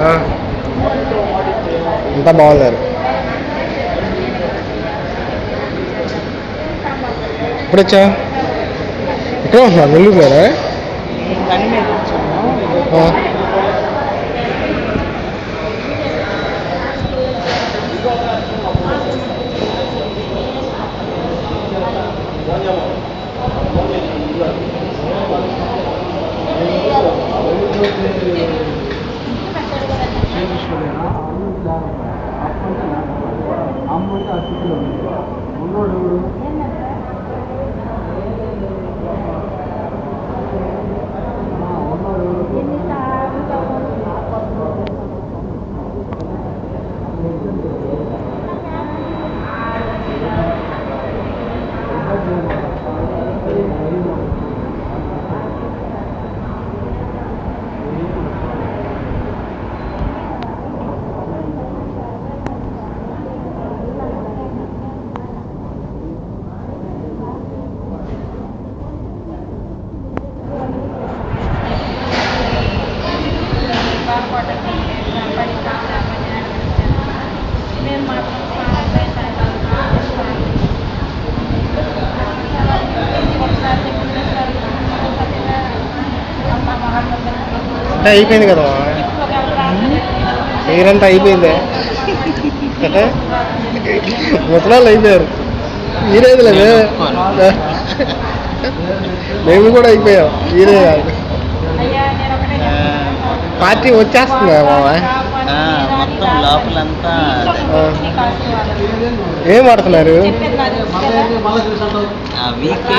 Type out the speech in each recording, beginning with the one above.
ఆ. అంతా బాగున్నారు ఇప్పుడు వచ్చా ఇక్కడ ఉంటున్నా నెల్లూరులోనే పని మీద వచ్చాము ఆ. అమ్మడి ఆ స్థితిలో ఉంది ఉన్నోడు ఎవడు? ఆ, ఉన్నోడు ఎవడు? అంటే అయిపోయింది కదా. మీరంతా అయిపోయిందే. ముసలాళ్ళు అయిపోయారు. మీరేది లేదు మేము. కూడా అయిపోయాం. మీరే కాదు. పార్టీ వచ్చేస్తుంది ఆ, మొత్తం లోపలంతా. ఏం వీక్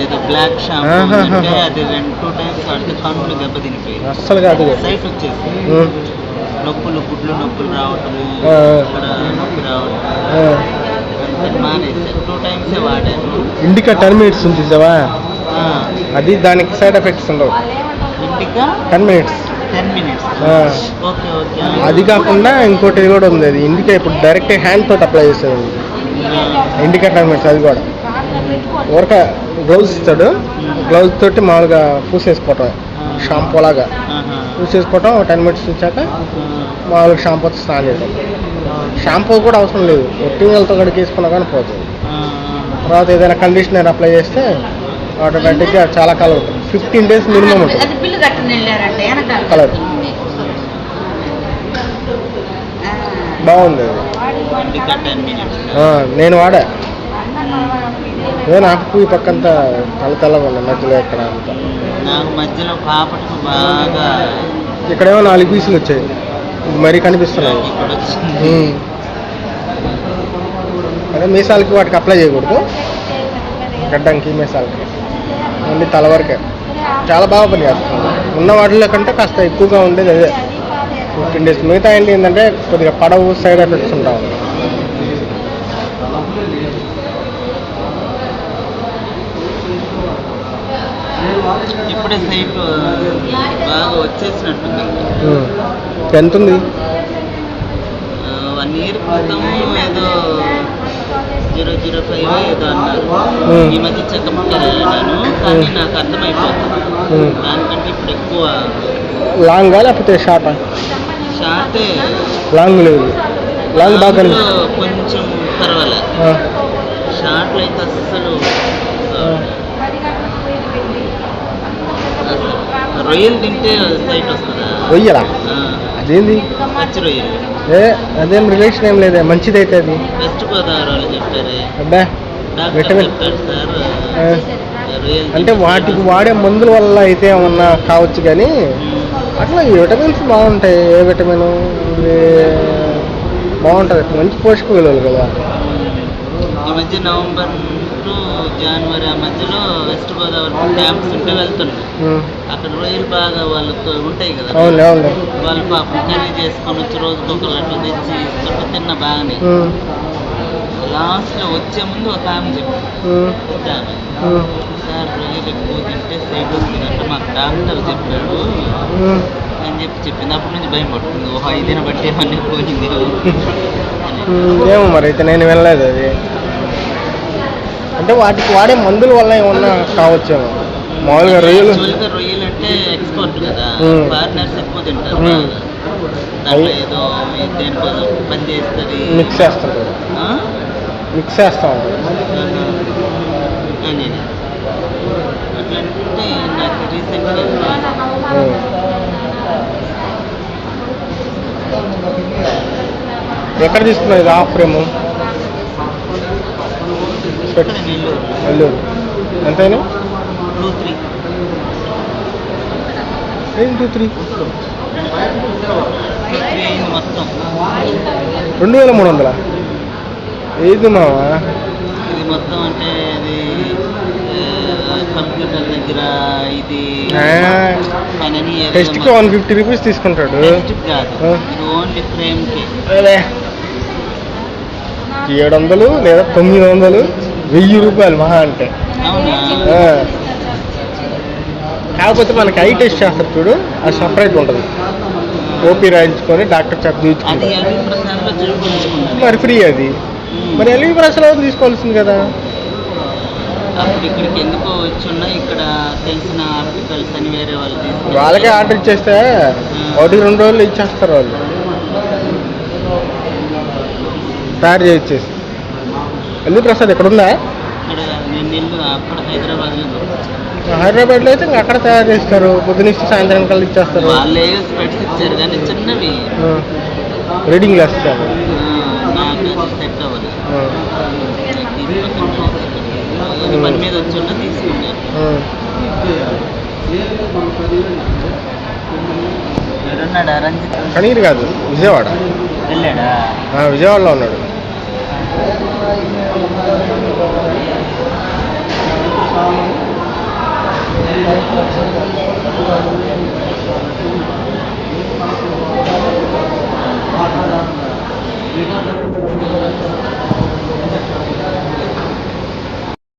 ఏదో బ్లాక్ షాంపూ. అంటే అది రెండు టూ టైమ్స్ వాడితే కన్నులు దెబ్బతినిపోయి. అస్సలు కాదు. సైట్ వచ్చేసి. నొప్పులు గుడ్లు నొప్పులు రావటము. ఇక్కడ నొప్పి రావటం. మానేసాను టూ టైమ్సే వాడాను. ఇండికా టెన్ మినిట్స్ ఉంది అది దానికి సైడ్ ఎఫెక్ట్స్ ఉండవు. ఇంటికా? Ten minutes. అది కాకుండా ఇంకోటి కూడా ఉంది. అది ఇండికా ఇప్పుడు డైరెక్ట్ హ్యాండ్ తోటి అప్లై చేసేది. ఇండికా టెన్ మినిట్స్ అది కూడా. ఊరక గ్లౌజ్ ఇస్తాడు. గ్లౌజ్ తోటి మామూలుగా పూసేసుకోవటం. షాంపూ లాగా. పూసేసుకోవటం టెన్ మినిట్స్ ఇచ్చాక మామూలుగా షాంపూతో స్నానం చేయడం షాంపూ కూడా అవసరం లేదు. ఒట్టింగలతో కడిగి వేసుకున్నా కానీ పోతుంది తర్వాత ఏదైనా కండిషనర్ అప్లై చేస్తే ఆటోమేటిక్గా చాలా కాలం ఉంటుంది. ఫిఫ్టీన్ డేస్ మినిమం ఉంటుంది. కలర్. బాగుంది. నేను వాడా? ఏ నాకు ఈ పక్కంతా తెల్లగా ఉంది మధ్యలో ఇక్కడ అంతా. నాకు మధ్యలో బాగా ఇక్కడేమో నాలుగు పీసులు వచ్చాయి. మరీ కనిపిస్తున్నాయి. అదే మీసాలకి వాటికి అప్లై చేయకూడదు. గడ్డంకి మీసాలకి. ఓన్లీ తల వరకే. చాలా బాగా పని చేస్తుంది ఉన్న వాటిలో కంటే కాస్త ఎక్కువగా ఉండేది అదే. Fifteen days. మిగతా ఏంటి ఏంటంటే కొద్దిగా పడవు సైడ్ ఎఫెక్ట్స్ ఉంటాం ఇప్పుడే సైట్ బాగా వచ్చేసినట్టుంది. ఎంత ఉంది వన్ ఇయర్ క్రితం ఏదో జీరో జీరో ఫైవ్ ఏదో అన్నారు. ఈ మధ్య చెకప్ వెళ్ళాను కానీ నాకు అర్థమైపోతుంది. దానికంటే ఇప్పుడు లాంగా లేకపోతే షార్టా? షార్టే. లాంగ్ లేదు. లాంగ్ బాగా కొంచెం పర్వాలేదు షార్ట్లో అయితే అస్సలు రొయ్యలు తింటే సైట్ వస్తుందా? రొయ్యలా? అదేంది? పచ్చి రొయ్యలు. ఏ అదేం రిలేషన్ ఏం లేదే మంచిదైతే అది. వెస్ట్ గోదావరి వాళ్ళు చెప్పారు. అబ్బా డాక్టర్ విటమిన్ చెప్పారు సార్. అంటే వాటికి వాడే మందుల వల్ల అయితే ఏమన్నా కావచ్చు కానీ. అట్లా విటమిన్స్ బాగుంటాయి. ఏ విటమిన్ బాగుంటుంది. మంచి పోషక విలువలు కదా. ఈ మధ్య నవంబర్ టు జనవరి ఆ మధ్యలో వెస్ట్ గోదావరి క్యాంప్స్ ఉంటే వెళ్తున్నాయి. అక్కడ రొయ్యలు బాగా వాళ్ళతో ఉంటాయి కదా. వాళ్ళు పాపం కర్రీ చేసుకొని వచ్చి రోజుకి ఒకరు అట్లా తెచ్చి తిన్న బాగానే. లాస్ట్లో వచ్చే ముందు ఒక ఆమె చెప్పింది ఆమె సార్ రొయ్యలు ఎక్కువ తింటే సైట్ వస్తుందంటే మాకు డాక్టర్ చెప్పాడు. అని చెప్పి చెప్పింది అప్పటి నుంచి భయం పడుతుంది ఓహో ఇదిన బట్టి ఏమన్నా పోయింది ఏమో మరి అయితే నేను వెళ్ళలేదు అది అంటే వాటికి వాడే మందుల వల్ల ఏమన్నా కావచ్చేమో మామూలుగా రొయ్యలు రొయ్యలు అంటే ఎక్స్పోర్ట్ కదా. ఫారినర్స్ ఎక్కువ తింటారు. దాంట్లో ఏదో దేనికోసం పని చేస్తుంది మిక్స్ చేస్తారు? మిక్స్ చేస్తా ఉమ్. ఎక్కడ తీసుకున్నావు ఇది హాఫ్ ఫ్రేమ్ నెల్లూరు. ఎంతైనా? Two three. రెండు వేల మూడు వందల? ఏది మావా? ఇది మొత్తం అంటే అది కంప్యూటర్ దగ్గర ఇది ఏదో టెస్ట్కి వన్ ఫిఫ్టీ రూపీస్ తీసుకుంటాడు. టెస్ట్. ఇది ఓన్లీ ఫ్రేమ్కి అదే ఏడు వందలు లేదా తొమ్మిది వందలు వెయ్యి రూపాయలు మహా అంటే. కాకపోతే మనకి ఐ టెస్ట్ చేస్తారు చూడు అది సపరేట్ ఉంటుంది. ఓపీ రాయించుకొని డాక్టర్ చెప్ప మరి ఫ్రీ అది. మరి ఎల్వి ప్రశ్న తీసుకోవాల్సింది కదా? అప్పుడు ఇక్కడికి ఎందుకో వచ్చున్నా ఇక్కడ తెలిసిన ఆర్టికల్స్ అని వేరే వాళ్ళు తీసుకున్నారు. వాళ్ళకే ఆర్డర్ ఇచ్చేస్తే ఒకటి రెండు రోజులు ఇచ్చేస్తారు వాళ్ళు. తయారు చేయించేసి ఎల్వి ప్రసాద్ ఎక్కడ ఉందా? ఇక్కడ నేను ఇల్లు అక్కడ హైదరాబాద్లో అయితే ఇంకా అక్కడ తయారు చేస్తారు. పొద్దునిస్తే సాయంత్రం కల్లా ఇచ్చేస్తారు. వాళ్ళే స్పెట్స్ ఇచ్చారు కానీ చిన్నవి. రీడింగ్ ఆ, అది సెట్ అవ్వదు ఆ. ఇది పని మీద వచ్చున్నా తీసుకున్నాను ఆ. ఎవరున్నాడా రంజిత్ కనీరు కాదు విజయవాడ వెళ్ళాడా విజయవాడలో ఉన్నాడు Thank you. Thank you.